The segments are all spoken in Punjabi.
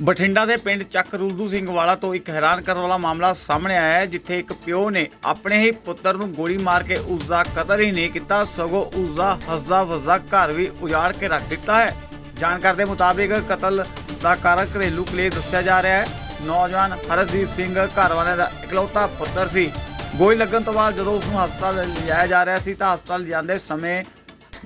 ਬਠਿੰਡਾ ਦੇ ਪਿੰਡ ਚੱਕ ਰੁਲਦੂ ਸਿੰਘ ਵਾਲਾ ਤੋਂ ਇੱਕ ਹੈਰਾਨ ਕਰਨ ਵਾਲਾ ਮਾਮਲਾ ਸਾਹਮਣੇ ਆਇਆ ਹੈ, ਜਿੱਥੇ ਇੱਕ ਪਿਓ ਨੇ ਆਪਣੇ ਹੀ ਪੁੱਤਰ ਨੂੰ ਗੋਲੀ ਮਾਰ ਕੇ ਉਸ ਦਾ ਕਤਲ ਹੀ ਨਹੀਂ ਕੀਤਾ, ਸਗੋਂ ਉਸ ਦਾ ਹੱਸਦਾ ਵਸਦਾ ਘਰ ਵੀ ਉਜਾੜ ਕੇ ਰੱਖ ਦਿੱਤਾ ਹੈ। ਜਾਣਕਾਰੀ ਦੇ ਮੁਤਾਬਿਕ ਕਤਲ ਦਾ ਕਾਰਨ ਘਰੇਲੂ ਕਲੇਸ਼ ਦੱਸਿਆ ਜਾ ਰਿਹਾ ਹੈ। ਨੌਜਵਾਨ ਹਰਜੀਤ ਸਿੰਘ ਘਰ ਵਾਲਿਆਂ ਦਾ ਇਕਲੌਤਾ ਪੁੱਤਰ ਸੀ। ਗੋਲੀ ਲੱਗਣ ਤੋਂ ਬਾਅਦ ਜਦੋਂ ਉਸ ਨੂੰ ਹਸਪਤਾਲ ਲਿਜਾਇਆ ਜਾ ਰਿਹਾ ਸੀ ਤਾਂ ਹਸਪਤਾਲ ਲਿਜਾਂਦੇ ਸਮੇਂ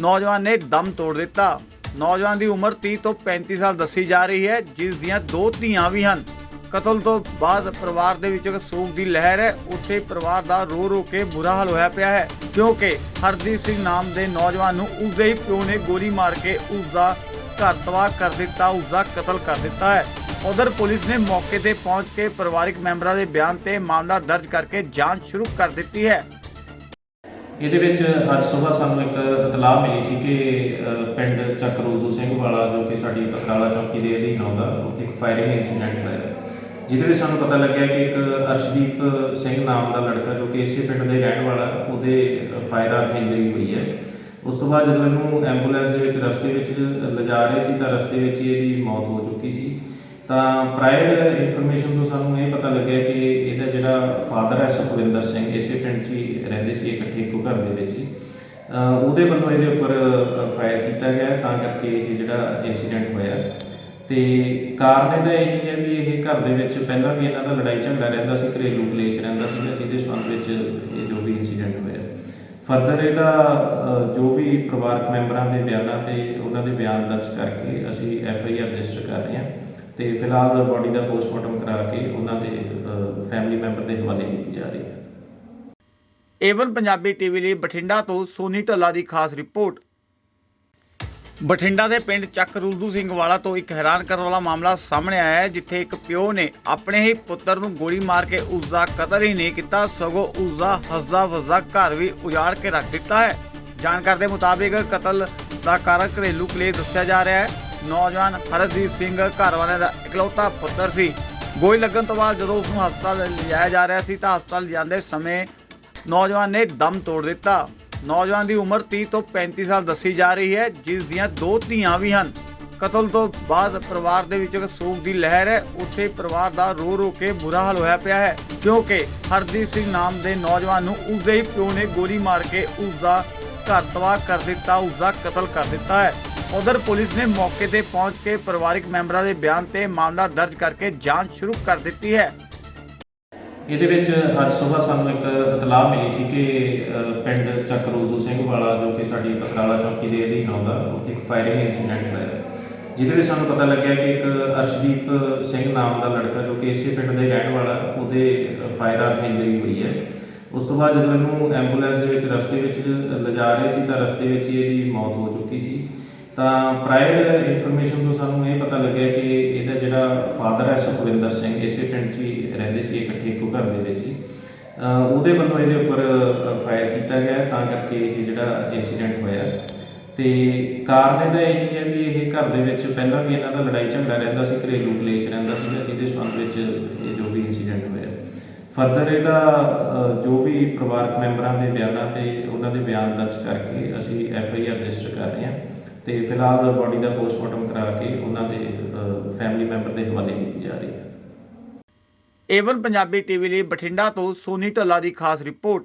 ਨੌਜਵਾਨ ਨੇ ਦਮ ਤੋੜ ਦਿੱਤਾ। ਨੌਜਵਾਨ ਦੀ ਉਮਰ 30 ਤੋਂ 35 ਸਾਲ ਦੱਸੀ ਜਾ ਰਹੀ ਹੈ, ਜਿਸ ਦੀਆਂ ਦੋ ਧੀਆਂ ਵੀ ਹਨ। ਕਤਲ ਤੋਂ ਬਾਅਦ ਪਰਿਵਾਰ ਦੇ ਵਿੱਚ ਇੱਕ ਸੋਗ ਦੀ ਲਹਿਰ ਹੈ। ਉੱਥੇ ਪਰਿਵਾਰ ਦਾ ਰੋ ਰੋ ਕੇ ਬੁਰਾ ਹਾਲ ਹੋਇਆ ਪਿਆ ਹੈ, ਕਿਉਂਕਿ ਹਰਦੀਪ ਸਿੰਘ ਨਾਮ ਦੇ ਨੌਜਵਾਨ ਨੂੰ ਉਸਦੇ ਹੀ ਪਿਓ ਨੇ ਗੋਲੀ ਮਾਰ ਕੇ ਉਸਦਾ ਘਰ ਤਬਾਹ ਕਰ ਦਿੱਤਾ, ਉਸਦਾ ਕਤਲ ਕਰ ਦਿੱਤਾ ਹੈ। ਉਧਰ ਪੁਲਿਸ ਨੇ ਮੌਕੇ ਤੇ ਪਹੁੰਚ ਕੇ ਪਰਿਵਾਰਕ ਮੈਂਬਰਾਂ ਦੇ ਬਿਆਨ ਤੇ ਮਾਮਲਾ ਦਰਜ ਕਰਕੇ ਜਾਂਚ ਸ਼ੁਰੂ ਕਰ ਦਿੱਤੀ ਹੈ। ਇਹਦੇ ਵਿੱਚ ਅੱਜ ਸਵੇਰ ਸਾਨੂੰ ਇੱਕ ਇਤਲਾਹ ਮਿਲੀ ਸੀ ਕਿ ਅ, ਪਿੰਡ ਚੱਕਰੂਦੂ ਸਿੰਘ ਵਾਲਾ ਜੋ ਕਿ ਸਾਡੀ ਪਥਰਾਲਾ ਚੌਕੀ ਦੇ ਅਧੀਨ ਆਉਂਦਾ ਉੱਥੇ ਇੱਕ ਫਾਇਰਿੰਗ ਇਨਸੀਡੈਂਟ ਹੋਇਆ। ਜਿਹਦੇ ਵਿੱਚ ਸਾਨੂੰ ਪਤਾ ਲੱਗਿਆ ਕਿ ਇੱਕ ਅਰਸ਼ਦੀਪ ਸਿੰਘ ਨਾਮ ਦਾ ਲੜਕਾ ਜੋ ਕਿ ਇਸੇ ਪਿੰਡ ਦੇ ਰਹਿਣ ਵਾਲਾ ਉਹਦੇ ਫਾਇਰ ਆਰਮ ਇੰਜਰੀ ਹੋਈ ਹੈ। ਉਸ ਤੋਂ ਬਾਅਦ ਜਦੋਂ ਇਹਨੂੰ ਐਂਬੂਲੈਂਸ ਦੇ ਵਿੱਚ ਰਸਤੇ ਵਿੱਚ ਲਿਜਾ ਰਹੇ ਸੀ ਤਾਂ ਰਸਤੇ ਵਿੱਚ ਹੀ ਇਹਦੀ ਮੌਤ ਹੋ ਚੁੱਕੀ ਸੀ। ਤਾਂ ਪ੍ਰਾਇਰ ਇਨਫੋਰਮੇਸ਼ਨ ਤੋਂ ਸਾਨੂੰ ਇਹ ਪਤਾ ਲੱਗਿਆ ਕਿ ਇਹਦਾ ਜਿਹੜਾ ਫਾਦਰ ਹੈ ਸੁਖਵਿੰਦਰ ਸਿੰਘ, ਇਸੇ ਪਿੰਡ 'ਚ ਹੀ ਰਹਿੰਦੇ ਸੀ, ਇਕੱਠੇ ਇੱਕੋ ਘਰ ਦੇ ਵਿੱਚ ਹੀ। ਉਹਦੇ ਵੱਲੋਂ ਇਹਦੇ ਉੱਪਰ ਫਾਇਰ ਕੀਤਾ ਗਿਆ ਤਾਂ ਕਰਕੇ ਇਹ ਜਿਹੜਾ ਇਨਸੀਡੈਂਟ ਹੋਇਆ। ਤੇ ਕਾਰਨ ਇਹਦਾ ਇਹੀ ਹੈ ਵੀ ਇਹ ਘਰ ਦੇ ਵਿੱਚ ਪਹਿਲਾਂ ਵੀ ਇਹਨਾਂ ਦਾ ਲੜਾਈ ਝਗੜਾ ਰਹਿੰਦਾ ਸੀ, ਘਰੇਲੂ ਕਲੇਸ਼ ਰਹਿੰਦਾ ਸੀ ਜਿਹਦੇ ਸੰਬੰਧ ਵਿੱਚ ਇਹ ਜੋ ਵੀ ਇਨਸੀਡੈਂਟ ਹੋਇਆ। ਫਰਦਰ ਇਹਦਾ ਜੋ ਵੀ ਪਰਿਵਾਰਕ ਮੈਂਬਰਾਂ ਦੇ ਬਿਆਨਾਂ ਤੇ ਉਹਨਾਂ ਦੇ ਬਿਆਨ ਦਰਜ ਕਰਕੇ ਅਸੀਂ ਐਫ ਆਈ ਆਰ ਰਜਿਸਟਰ ਕਰ ਰਹੇ ਹਾਂ। ਤੇ ਫਿਲਹਾਲ ਬਾਡੀ ਦਾ ਪੋਸਟਮਾਰਟਮ ਕਰਾ ਕੇ ਉਹਨਾਂ ਦੇ ਫੈਮਿਲੀ ਮੈਂਬਰ ਦੇ ਹਵਾਲੇ ਕੀਤੀ ਜਾ ਰਹੀ ਹੈ। ਏਵਨ ਪੰਜਾਬੀ ਟੀਵੀ ਲਈ ਬਠਿੰਡਾ ਤੋਂ ਸੋਨੀ ਢੱਲਾ ਦੀ ਖਾਸ ਰਿਪੋਰਟ। ਬਠਿੰਡਾ ਦੇ ਪਿੰਡ ਚੱਕ ਰੁਲਦੂ ਸਿੰਘ ਵਾਲਾ ਤੋਂ ਇੱਕ ਹੈਰਾਨ ਕਰਨ ਵਾਲਾ ਮਾਮਲਾ ਸਾਹਮਣੇ ਆਇਆ ਹੈ, ਜਿੱਥੇ ਇੱਕ ਪਿਓ ਨੇ ਆਪਣੇ ਹੀ ਪੁੱਤਰ ਨੂੰ ਗੋਲੀ ਮਾਰ ਕੇ ਉਸ ਦਾ ਕਤਲ ਹੀ ਨਹੀਂ ਕੀਤਾ, ਸਗੋਂ ਉਸ ਦਾ ਹੱਸਦਾ ਵਸਦਾ ਘਰ ਵੀ ਉਜਾੜ ਕੇ ਰੱਖ ਦਿੱਤਾ ਹੈ। ਜਾਣਕਾਰੀ ਦੇ ਮੁਤਾਬਿਕ ਕਤਲ ਦਾ ਕਾਰਨ ਘਰੇਲੂ ਕਲੇਸ਼ ਦੱਸਿਆ ਜਾ ਰਿਹਾ ਹੈ। ਨੌਜਵਾਨ ਹਰਜੀਤ ਸਿੰਘ ਘਰ ਵਾਲਿਆਂ ਦਾ ਇਕਲੌਤਾ ਪੁੱਤਰ ਸੀ। ਗੋਲੀ ਲੱਗਣ ਤੋਂ ਬਾਅਦ ਜਦੋਂ ਉਸ ਨੂੰ ਹਸਪਤਾਲ ਲਿਜਾਇਆ ਜਾ ਰਿਹਾ ਸੀ ਤਾਂ ਹਸਪਤਾਲ ਲਿਜਾਂਦੇ ਸਮੇਂ ਨੌਜਵਾਨ ਨੇ ਦਮ ਤੋੜ ਦਿੱਤਾ। ਨੌਜਵਾਨ ਦੀ ਉਮਰ 30 ਤੋਂ 35 ਸਾਲ ਦੱਸੀ ਜਾ ਰਹੀ ਹੈ, ਜਿਸ ਦੀਆਂ ਦੋ ਧੀਆਂ ਵੀ ਹਨ। ਕਤਲ ਤੋਂ ਬਾਅਦ ਪਰਿਵਾਰ ਦੇ ਵਿੱਚ ਇੱਕ ਸੋਗ ਦੀ ਲਹਿਰ ਹੈ। ਉੱਥੇ ਪਰਿਵਾਰ ਦਾ ਰੋ ਰੋ ਕੇ ਬੁਰਾ ਹਾਲ ਹੋਇਆ ਪਿਆ ਹੈ, ਕਿਉਂਕਿ ਹਰਦੀਪ ਸਿੰਘ ਨਾਮ ਦੇ ਨੌਜਵਾਨ ਨੂੰ ਉਸਦੇ ਹੀ ਪਿਓ ਨੇ ਗੋਲੀ ਮਾਰ ਕੇ ਉਸ ਦਾ ਘਰ ਤਬਾਹ ਕਰ ਦਿੱਤਾ ਉਸ ਦਾ ਕਤਲ ਕਰ ਦਿੱਤਾ ਹੈ। ਉਧਰ ਪੁਲਿਸ ਨੇ ਮੌਕੇ ਤੇ ਪਹੁੰਚ ਕੇ ਪਰਿਵਾਰਕ ਮੈਂਬਰਾਂ ਦੇ ਬਿਆਨ ਤੇ ਮਾਮਲਾ ਦਰਜ ਕਰਕੇ ਜਾਂਚ ਸ਼ੁਰੂ ਕਰ ਦਿੱਤੀ ਹੈ। ਇਹਦੇ ਵਿੱਚ ਅੱਜ ਸਵੇਰ ਸਾਨੂੰ ਇੱਕ ਇਤਲਾਹ ਮਿਲੀ ਸੀ ਕਿ ਅ, ਪਿੰਡ ਚੱਕਰੂਦੂ ਸਿੰਘ ਵਾਲਾ ਜੋ ਕਿ ਸਾਡੀ ਪਕਰਾਲਾ ਚੌਕੀ ਦੇ ਅਧੀਨ ਆਉਂਦਾ ਉੱਥੇ ਇੱਕ ਫਾਇਰਿੰਗ ਇਨਸੀਡੈਂਟ ਹੋਇਆ ਜਿਹਦੇ ਵਿੱਚ ਸਾਨੂੰ ਪਤਾ ਲੱਗਿਆ ਕਿ ਇੱਕ ਅਰਸ਼ਦੀਪ ਸਿੰਘ ਨਾਮ ਦਾ ਲੜਕਾ ਜੋ ਕਿ ਇਸੇ ਪਿੰਡ ਦੇ ਰਹਿਣ ਵਾਲਾ ਉਹਦੇ ਫਾਇਰ ਆਰਮ ਇੰਜਰੀ ਹੋਈ ਹੈ। ਉਸ ਤੋਂ ਬਾਅਦ ਜਦੋਂ ਇਹਨੂੰ ਐਂਬੂਲੈਂਸ ਦੇ ਵਿੱਚ ਰਸਤੇ ਵਿੱਚ ਲਿਜਾ ਰਹੇ ਸੀ ਤਾਂ ਰਸਤੇ ਵਿੱਚ ਹੀ ਇਹਦੀ ਮੌਤ ਹੋ ਚੁੱਕੀ ਸੀ। ਤਾਂ ਪ੍ਰਾਇਰ ਇਨਫੋਰਮੇਸ਼ਨ ਤੋਂ ਸਾਨੂੰ ਇਹ ਪਤਾ ਲੱਗਿਆ ਕਿ ਇਹਦਾ ਜਿਹੜਾ ਫਾਦਰ ਹੈ ਸੁਖਵਿੰਦਰ ਸਿੰਘ, ਇਸੇ ਪਿੰਡ 'ਚ ਹੀ ਰਹਿੰਦੇ ਸੀ, ਇਕੱਠੇ ਇੱਕੋ ਘਰ ਦੇ ਵਿੱਚ ਹੀ। ਉਹਦੇ ਵੱਲੋਂ ਇਹਦੇ ਉੱਪਰ ਫਾਇਰ ਕੀਤਾ ਗਿਆ ਤਾਂ ਕਰਕੇ ਇਹ ਜਿਹੜਾ ਇਨਸੀਡੈਂਟ ਹੋਇਆ। ਤੇ ਕਾਰਨ ਇਹਦਾ ਇਹੀ ਹੈ ਵੀ ਇਹ ਘਰ ਦੇ ਵਿੱਚ ਪਹਿਲਾਂ ਵੀ ਇਹਨਾਂ ਦਾ ਲੜਾਈ ਝਗੜਾ ਰਹਿੰਦਾ ਸੀ, ਘਰੇਲੂ ਕਲੇਸ਼ ਰਹਿੰਦਾ ਸੀ ਜਿਹਦੇ ਸੰਬੰਧ ਵਿੱਚ ਇਹ ਜੋ ਵੀ ਇਨਸੀਡੈਂਟ ਹੋਇਆ। ਫਰਦਰ ਇਹਦਾ ਜੋ ਵੀ ਪਰਿਵਾਰਕ ਮੈਂਬਰਾਂ ਦੇ ਬਿਆਨਾਂ ਤੇ ਉਹਨਾਂ ਦੇ ਬਿਆਨ ਦਰਜ ਕਰਕੇ ਅਸੀਂ ਐਫ ਆਈ ਆਰ ਰਜਿਸਟਰ ਕਰ ਰਹੇ ਹਾਂ। ਤੇ ਫਿਲਹਾਲ ਬਾਡੀ ਦਾ ਪੋਸਟਮਾਰਟਮ ਕਰਾ ਕੇ ਉਹਨਾਂ ਦੇ ਫੈਮਿਲੀ ਮੈਂਬਰ ਦੇ ਹਵਾਲੇ ਕੀਤੀ ਜਾ ਰਹੀ ਹੈ। ਏਵਨ ਪੰਜਾਬੀ ਟੀਵੀ ਲਈ ਬਠਿੰਡਾ ਤੋਂ ਸੋਨੀ ਢੱਲਾ ਦੀ ਖਾਸ ਰਿਪੋਰਟ।